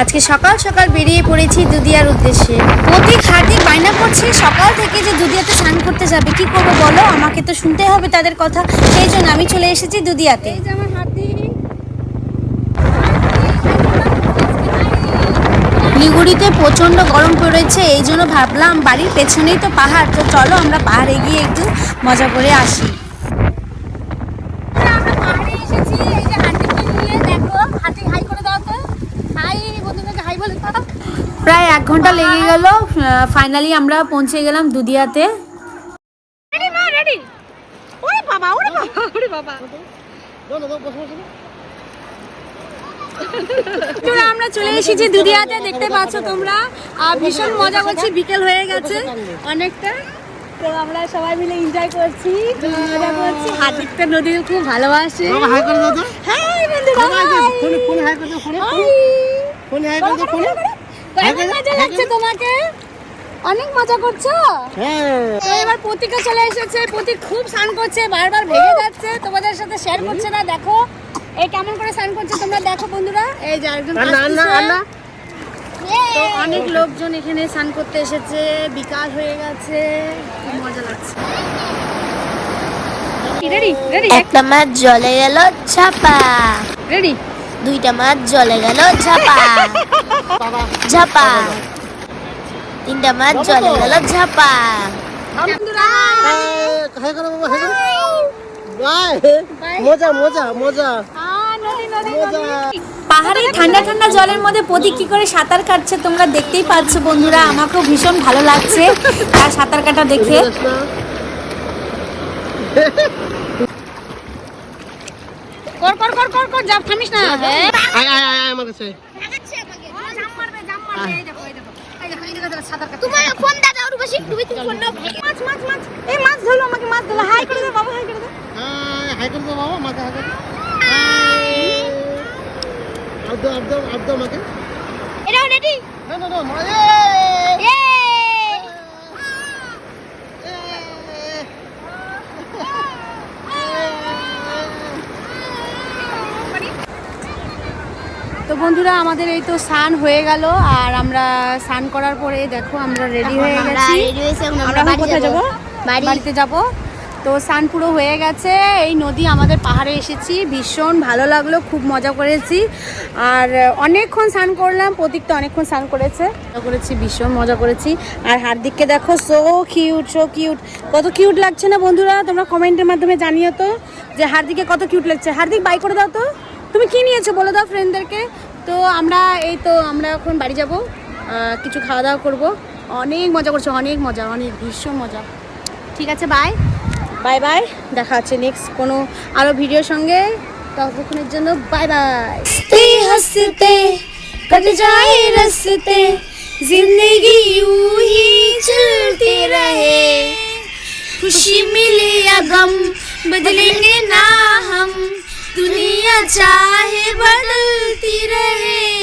আজকে সকাল সকাল বেরিয়ে পড়েছি দুদিয়ার উদ্দেশ্যে। প্রতীক হার্দিক বায়না করছে সকাল থেকে যে দুদিয়াতে স্নান করতে যাবে কি করব বলো? আমাকে তো শুনতে হবে তাদের কথা। সেই জন্য আমি চলে এসেছি দুদিয়াতে। আমার হার্দিক লিগুড়িতে প্রচণ্ড গরম পড়েছে এই জন্য ভাবলাম বাড়ির পেছনেই তো পাহাড়। তো চলো আমরা পাহাড়ে গিয়ে একটু মজা করে আসি আমরা পাহাড়ে এসেছি এই যে হাতিকে নিয়ে দেখো হাতি হাই করে দাও তো হাই বন্ধুদেরকে হাই বলে দাও প্রায় এক ঘণ্টা লেগে গেল। ফাইনালি আমরা পৌঁছে গেলাম দুদিয়াতে। রেডি মা রেডি ওরে বাবা ওরে বাবা ওরে বাবা। বন্ধুরা, আমরা চলে এসেছি দুদিয়াতে দেখতে পাচ্ছ তোমরা। আর ভীষণ মজা করছি বিকেল হয়ে গেছে অনেকটা। তো আমরা সবাই মিলে এনজয় করছি খুব মজা করছি। হাতিকটা নদী খুব ভালোবাসে। হাই বন্ধুরা। ফোনে হাই করে হাই। করে ফোনে। কেমন মজা লাগছে তোমাকে? অনেক মজা করছ? হ্যাঁ। তো এবার প্রতীকও চলে এসেছে প্রতীক খুব স্নান করছে বারবার ভেঙে যাচ্ছে তোমাদের সাথে শেয়ার করছে না দেখো। এই কেমন করে স্নান করছে তোমরা দেখো বন্ধুরা। এই যে আরেকজন আর না আর না আর না তো অনেক লোকজন এখানে স্নান করতে এসেছে বিকাল হয়ে গেছে খুব মজা লাগছে। রেডি রেডি একটা মাছ জলে গেল ছাপা রেডি দুইটা মাছ জলে গেল ঝাপা। ঝাপা। তিনটা মাছ জলে গেল ঝাপা। মজা মজা মজা। পাহাড়ে ঠান্ডা ঠান্ডা জলের মধ্যে প্রতীক কি করে সাঁতার কাটছে তোমরা দেখতেই পাচ্ছ বন্ধুরা আমাকেও ভীষণ ভালো লাগছে। তার সাঁতার কাটা দেখে বুঝছ না? কর কর কর কর কর যা থামিস না। আয় আয় আয় আমার কাছে। জাম মারবে জাম মারবে। এই দেখো এই দেখো এই দেখো এই দেখো দেখো সাঁতার কাটছে তোমার ফোন দাও ওর বেশি তুমি তুমি ফোন নাও মাছ মাছ মাছ এই মাছ ধরলো আমাকে মাছ ধরলো হাই করে দে বাবা হাই করে দে হাই হাই করে দাও বাবা মাথা হাই করে দাও। হাই আব্দো আব্দো আব্দো আমাকে এটাও রেডি না না না মা ইয়ে তো বন্ধুরা আমাদের এই তো স্নান হয়ে গেল আর আমরা স্নান করার পরে দেখো আমরা রেডি হয়ে গেছি। আমরা কোথায়। যাব। বাড়িতে যাব। তো স্নান পুরো হয়ে গেছে এই নদী আমাদের পাহাড়ে এসেছি ভীষণ ভালো লাগল খুব মজা করেছি। আর অনেকক্ষণ স্নান করলাম প্রতীক তো অনেকক্ষণ স্নান করেছে। মজা করেছি ভীষণ মজা করেছি। আর হার্দিককে দেখো সো কিউট সো কিউট কত কিউট লাগছে না বন্ধুরা? তোমরা কমেন্টের মাধ্যমে জানিও তো যে হার্দিকে কত কিউট লাগছে। হার্দিক বাই করে দাও তো। তুমি কি নিয়েছো? বলে দাও ফ্রেন্ডদেরকে তো আমরা এই তো আমরা এখন বাড়ি যাব কিছু খাওয়া দাওয়া করব অনেক মজা করছে অনেক মজা অনেক ভীষণ মজা ঠিক আছে বাই বাই বাই দেখা হচ্ছে নেক্সট কোনো আরও ভিডিওর সঙ্গে ততক্ষণের জন্য বাই বাই हंसते हंसते कट जाए रस्ते जिंदगी यूं ही चलती रहे खुशी मिले या गम बदलेंगे ना हम दुनिया चाहे बदलती रहे।